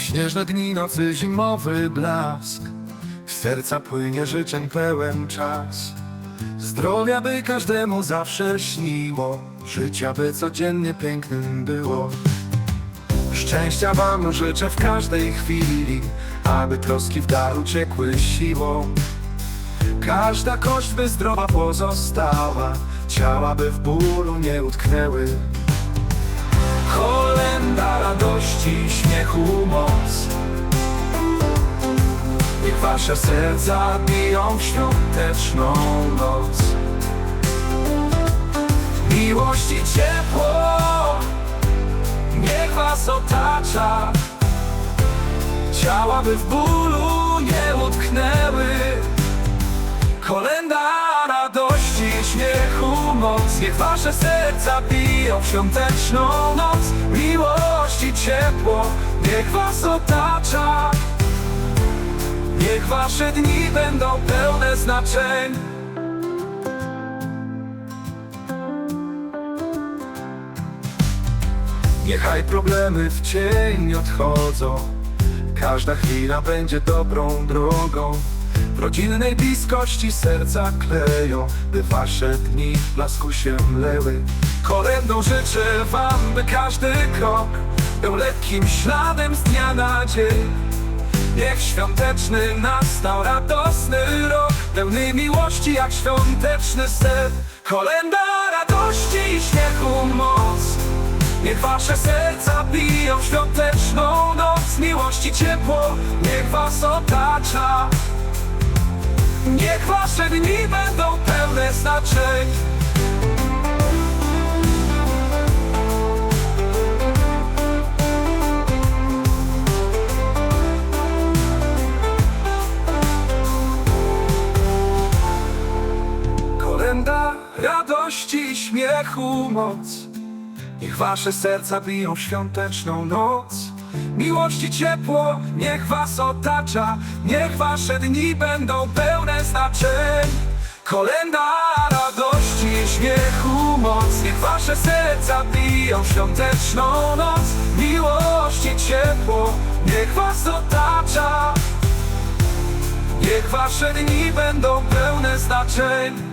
śnieżne dni, nocy, zimowy blask. Z serca płynie życzeń pełen czas. Zdrowia by każdemu zawsze śniło. Życia by codziennie pięknym było. Szczęścia wam życzę w każdej chwili Aby troski w dal uciekły siłą. Każda kość by zdrowa pozostała Ciała by w bólu nie utknęły. Kolenda radości, śmiechu Niech wasze serca biją w świąteczną noc. Miłość i ciepło Niech was otacza. Ciała by w bólu nie utknęły. Radości, Niech wasze serca biją w świąteczną noc. Miłość i ciepło Niech was otacza. Niech wasze dni będą pełne znaczeń. Niechaj problemy w cień odchodzą. Każda chwila będzie dobrą drogą rodzinnej bliskości serca kleją By wasze dni w blasku się mleły. Kolendą życzę wam, by każdy krok Był lekkim śladem z dnia na dzień. Niech świąteczny nastał radosny rok Pełny miłości jak świąteczny sen. Kolenda radości i śmiechu moc. Niech wasze serca biją w świąteczną noc Miłości ciepło, niech was otacza Niech wasze dni będą pełne znaczeń. Kolenda radości i śmiechu moc. Niech wasze serca biją świąteczną noc Miłości ciepło, niech was otacza Niech wasze dni będą pełne znaczeń. Kolenda radości i śmiechu moc Niech wasze serca biją świąteczną noc. Miłości ciepło, niech was otacza Niech wasze dni będą pełne znaczeń